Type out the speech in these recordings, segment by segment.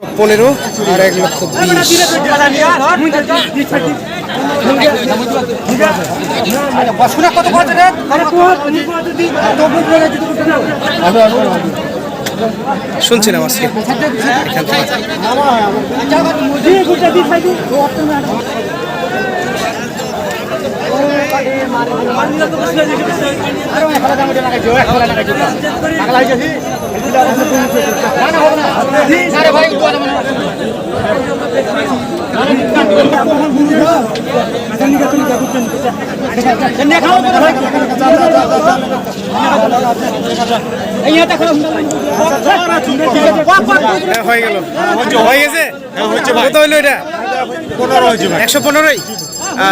পনেরো আর এক লক্ষ শুনছিলাম আজকে হ্যাঁ, হয়ে গেল। হয়ে গেছে কত হইল এটা? একশো পনেরোই?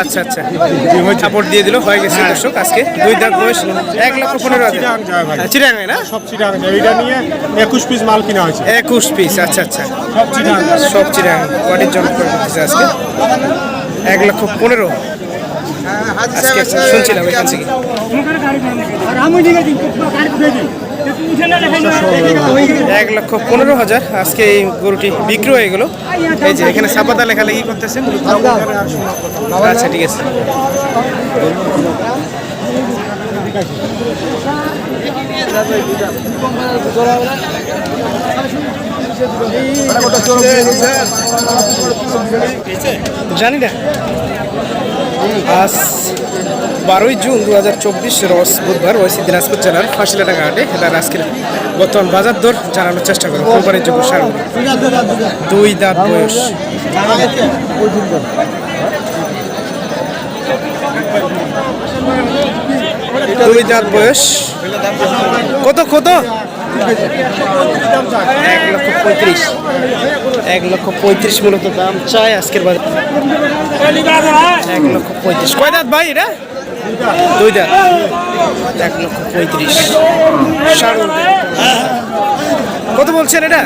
আচ্ছা আচ্ছা। সাপোর্ট দিয়ে দিল হয়ে গেছে দর্শক আজকে দুই দাঁত বয়স এক লক্ষ পনেরো হাজার। চিরাঙ্গায় না? সব এইটা নিয়ে একুশ পিস মাল কিনা হয়েছে। একুশ পিস আচ্ছা আচ্ছা। সব চিটাগাং সব চিরাং পাটির জন্য করে দিতেছে আজকে। এক লক্ষ পনেরো। আজকে শুনছিলাম এখান থেকে। এক লক্ষ পনেরো হাজার। আজকে এই গরুটি বিক্রি হয়ে গেল। এই যে এখানে সাপাতা লেখালেখি করতেছে আচ্ছা ঠিক আছে। জানি না। আজ বারোই জুন দু হাজার চব্বিশ রস বুধবার ওইসি দিনাজপুর জেলার ফাঁসিলাটা ঘাটে এটার আজকের বর্তমান বাজার দর জানানোর চেষ্টা করব। কোম্পানির যোগ্য সার দুই দাঁত বয়স। দুই দাঁত বয়স। কত কত? এক লক্ষ পঁয়ত্রিশ এক লক্ষ পঁয়ত্রিশ মূলত দাম চাই আজকের বাজার। এক লক্ষ পঁয়ত্রিশ। কয় দাঁত ভাই এটা? দুই দাঁত। এক লক্ষ পঁয়ত্রিশ। কত বলছেন এটা?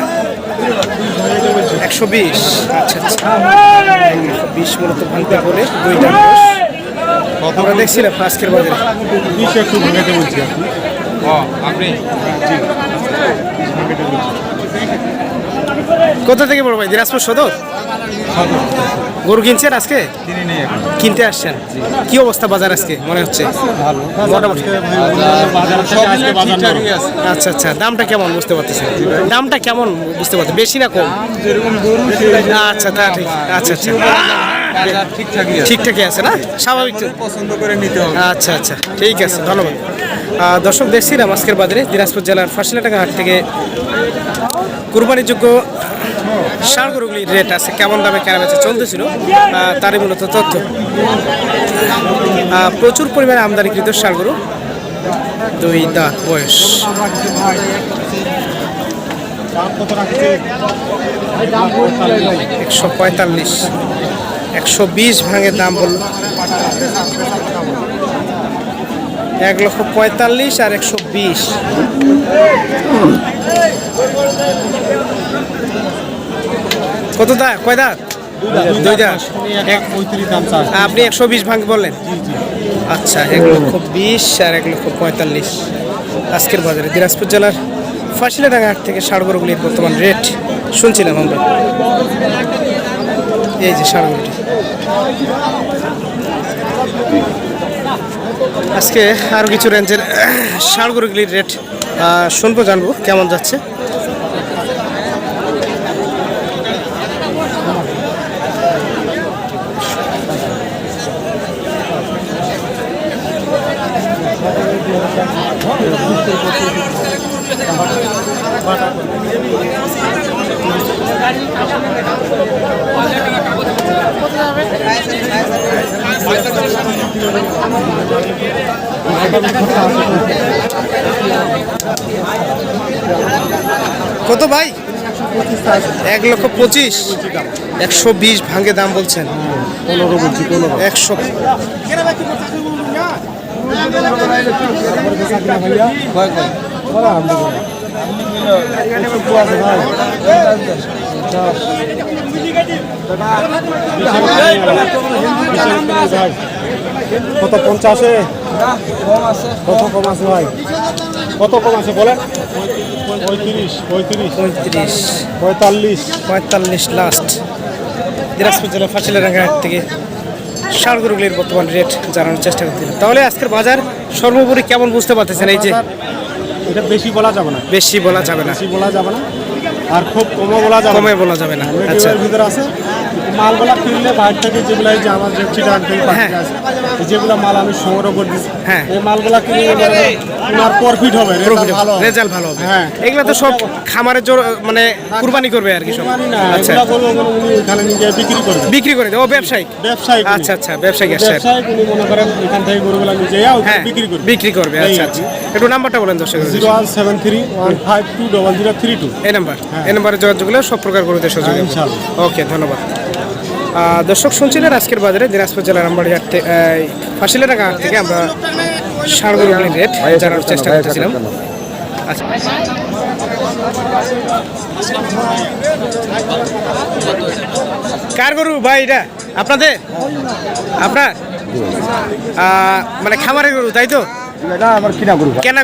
একশো বিশ। আচ্ছা আচ্ছা। এক লক্ষ বিশ মূলত ভাঙতে বলে দুই দাঁত। আমরা দেখছিলাম আজকের বাজারে। কোথা থেকে বড় ভাই? দিনাজপুর সদর? গরু কিনছেন আজকে? কিনতে আসছেন। কি অবস্থা বাজার আজকে, মনে হচ্ছে? আচ্ছা আচ্ছা দামটা কেমন বুঝতে পারতেছেন দামটা কেমন বুঝতে পারছেন বেশি না কম? আচ্ছা তা ঠিক। আচ্ছা আচ্ছা। ঠিকঠাকই আছে। না? স্বাভাবিক পছন্দ করে নিতে হবে আচ্ছা আচ্ছা। ঠিক আছে, ধন্যবাদ। দর্শক দেখছিলাম আজকের বাজারে দিনাজপুর জেলার ফাঁসিলাটাঙ্গা হাট থেকে কুরবানিযোগ্য ষাঁড় গরুগুলির রেট আছে, কেমন দামে কেনা বেচা চলতেছিল তারই মূলত তথ্য। প্রচুর পরিমাণে আমদানিকৃত ষাঁড় গরু, দুই দাঁত বয়স। একশো পঁয়তাল্লিশ, একশো বিশ ভাঙের দাম বলল। এক লক্ষ পঁয়তাল্লিশ আর একশো বিশ। কত দা? কয় দাঁত দুই চাষ আপনি একশো বিশ ভাঙ বললেন? আচ্ছা এক লক্ষ বিশ আর এক লক্ষ পঁয়তাল্লিশ। আজকের বাজারে দিনাজপুর জেলার ফাঁসিলাডাঙ্গা হাট থেকে ষাড়গরগুলির বর্তমান রেট শুনছিলাম আমরা। এই যে ষাড়গরুটি আজকে আরও কিছু রেঞ্জের ষাড়গরুগুলির রেট শুনব জানব কেমন যাচ্ছে? কত ভাই? এক লক্ষ পঁচিশ। একশো বিশ ভাঙে দাম বলছেন। পনেরো বলছি পনেরো। একশো কত পঞ্চাশে? কত কম আছে ভাই? কত কম আছে বলেন? পঁয়ত্রিশ পঁয়ত্রিশ। পঁয়ত্রিশ। পঁয়তাল্লিশ। পঁয়তাল্লিশ লাস্ট দিনাজপুর জেলা ফাঁসিলাডাঙ্গা হাট থেকে ষাড় গরুগুলির বর্তমান রেট জানানোর চেষ্টা করছিলাম তাহলে আজকের বাজার সর্বোপরি কেমন বুঝতে পারতেছেন এই যে? এটা বেশি বলা যাবে না। বেশি বলা যাবে না। বেশি বলা যাবে না। আর খুব কমও বলা যাবে কমে বলা যাবে না। আচ্ছা। ভিতরে আছে। মালগুলা কিনলে বাইরে থেকে যেগুলো এই যে আমার যে চিটান থেকে হ্যাঁ। পাঠিয়ে আছে যেগুলো মাল আমি সংগ্রহ করে দিচ্ছি হ্যাঁ। এই মালগুলা কিনলে তোমার প্রফিট হবে ভালো রেজাল্ট ভালো হবে। হ্যাঁ। এগুলো তো সব খামারের জোর মানে কুরবানি করবে আর কি সব। আচ্ছা। এগুলা বলব উনি এখানে নিয়ে বিক্রি করবে বিক্রি করে দেবো। ব্যবসায়িক? ব্যবসায়ী আচ্ছা আচ্ছা ব্যবসায়িক আসছে উনি মনে করেন এখান থেকে গরুগুলা নিয়ে যায় হ্যাঁ বিক্রি করবে। বিক্রি করবে আচ্ছা আচ্ছা। একটু নাম্বারটা বলেন দর্শক zero one seven three one five two double zero three two. এই নাম্বার এই নাম্বারে যোগাযোগ করলে সব প্রকার গরুতে সুযোগ হ্যাঁ, ইনশাআল্লাহ। ওকে ধন্যবাদ। দর্শক শুনছিলেন আজকের বাজারে দিনাজপুর জেলার আমবাড়ি হাট ফাঁসিলে টাকা থেকে আমরা গরুগুলির রেট জানার চেষ্টা করতেছিলাম। আচ্ছা। কার গরু ভাই এটা? আপনাদের? আপনার? মানে খামারের গরু তাই তো? এটা আমার কিনা গরু কেনা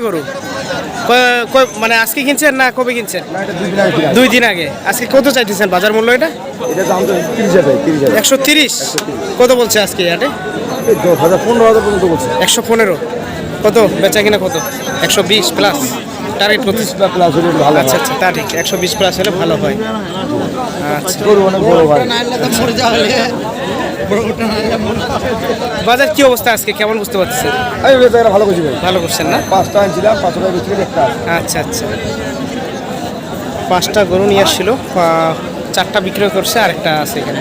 মানে আজকে কিনছেন না কবে কিনছেন? দুই দিন আগে আজকে কত চাইতেছেন? বাজার মূল্য এটা? একশো তিরিশ? কত বলছে আজকে পনেরো হাজার পর্যন্ত বলছে। একশো পনেরো। কত? বেচা কিনা কত? একশো বিশ প্লাস টার্গেট কত? প্লাস হলে ভালো আচ্ছা আচ্ছা তা ঠিক একশো বিশ প্লাস হলে ভালো হয়। আচ্ছা। গরু অনেক বড় ভাই। বাজার কি অবস্থা আজকে? কেমন বুঝতে পারছেন আমি বেচারা ভালো করছি ভাই। ভালো করছেন না? পাঁচটা আনছিলাম পাঁচশো টাকা বেশি একটা আচ্ছা আচ্ছা। পাঁচটা গরু নিয়ে আসছিল। চারটা বিক্রয় করছে আর একটা আছে এখানে।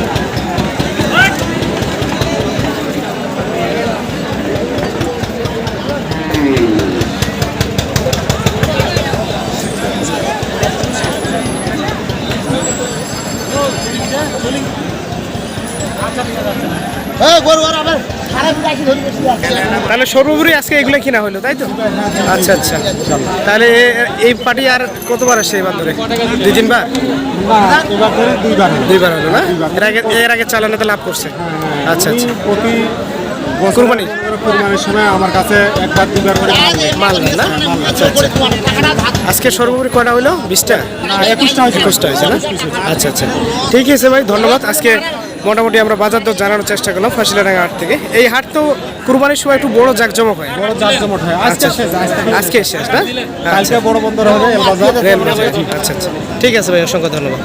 তাহলে সর্বোপরি আজকে এগুলো কিনা হলো তাই তো? আচ্ছা আচ্ছা। তাহলে এই পার্টি আর কতবার আসছে এবার ধরে? দুই তিনবার? করে দুইবার হলো। না? এর আগে এর আগে চালানোতে লাভ করছে। আচ্ছা আচ্ছা। প্রতি কুরবানি? কোরবানির সময় আমার কাছে একবার দুইবার করে মাল। না? আচ্ছা আচ্ছা। আজকে সর্বোপরি কটা হলো? বিশটা? একুশটা হয়েছে। একুশটা হয়েছে না? আচ্ছা আচ্ছা। ঠিক আছে ভাই ধন্যবাদ। আজকে মোটামুটি আমরা বাজার দর জানানোর চেষ্টা করলাম ফাঁসিলাডাঙ্গা হাট থেকে। এই হাট তো কুরবানির সময় একটু বড় জাঁকজমক হয়। বড় জাঁকজমট হয়। আজকে আচ্ছা শেষ আজকে আজকে শেষ না? আচ্ছা। কালকে বড় বন্দর হবে রেল বাজার। আচ্ছা আচ্ছা ঠিক আছে ভাই অসংখ্য ধন্যবাদ।